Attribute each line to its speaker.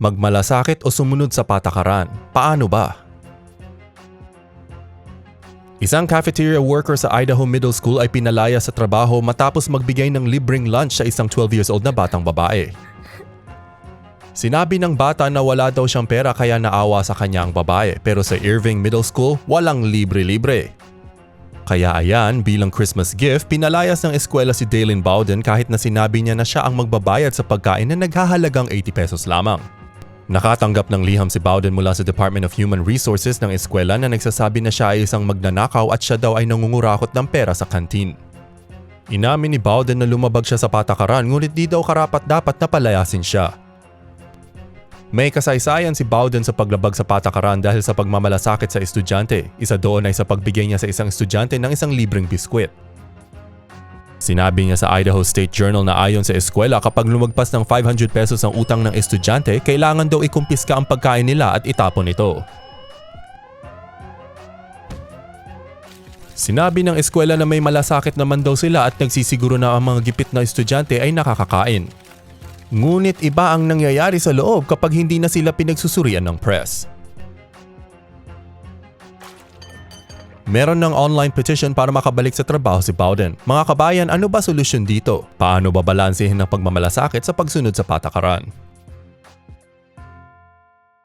Speaker 1: Magmalasakit o sumunod sa patakaran? Paano ba? Isang cafeteria worker sa Idaho Middle School ay pinalaya sa trabaho matapos magbigay ng libreng lunch sa isang 12 years old na batang babae. Sinabi ng bata na wala daw siyang pera kaya naawa sa kanya ang babae pero sa Irving Middle School walang libre-libre. Kaya ayan, bilang Christmas gift, pinalayas ng eskwela si Dalen Bowden kahit na sinabi niya na siya ang magbabayad sa pagkain na naghahalagang 80 pesos lamang. Nakatanggap ng liham si Bowden mula sa Department of Human Resources ng eskwela na nagsasabi na siya ay isang magnanakaw at siya daw ay nangungurakot ng pera sa kantin. Inamin ni Bowden na lumabag siya sa patakaran ngunit di daw karapat dapat na palayasin siya. May kasaysayan si Bowden sa paglabag sa patakaran dahil sa pagmamalasakit sa estudyante. Isa doon ay sa pagbigay niya sa isang estudyante ng isang libreng biskwit. Sinabi niya sa Idaho State Journal na ayon sa eskwela kapag lumagpas ng 500 pesos ang utang ng estudyante, kailangan daw ikumpiska ang pagkain nila at itapon ito. Sinabi ng eskwela na may malasakit naman daw sila at nagsisiguro na ang mga gipit na estudyante ay nakakakain. Ngunit iba ang nangyayari sa loob kapag hindi na sila pinagsusurian ng press. Meron ng online petition para makabalik sa trabaho si Bowden. Mga kabayan, ano ba solusyon dito? Paano babalansehin ang pagmamalasakit sa pagsunod sa patakaran?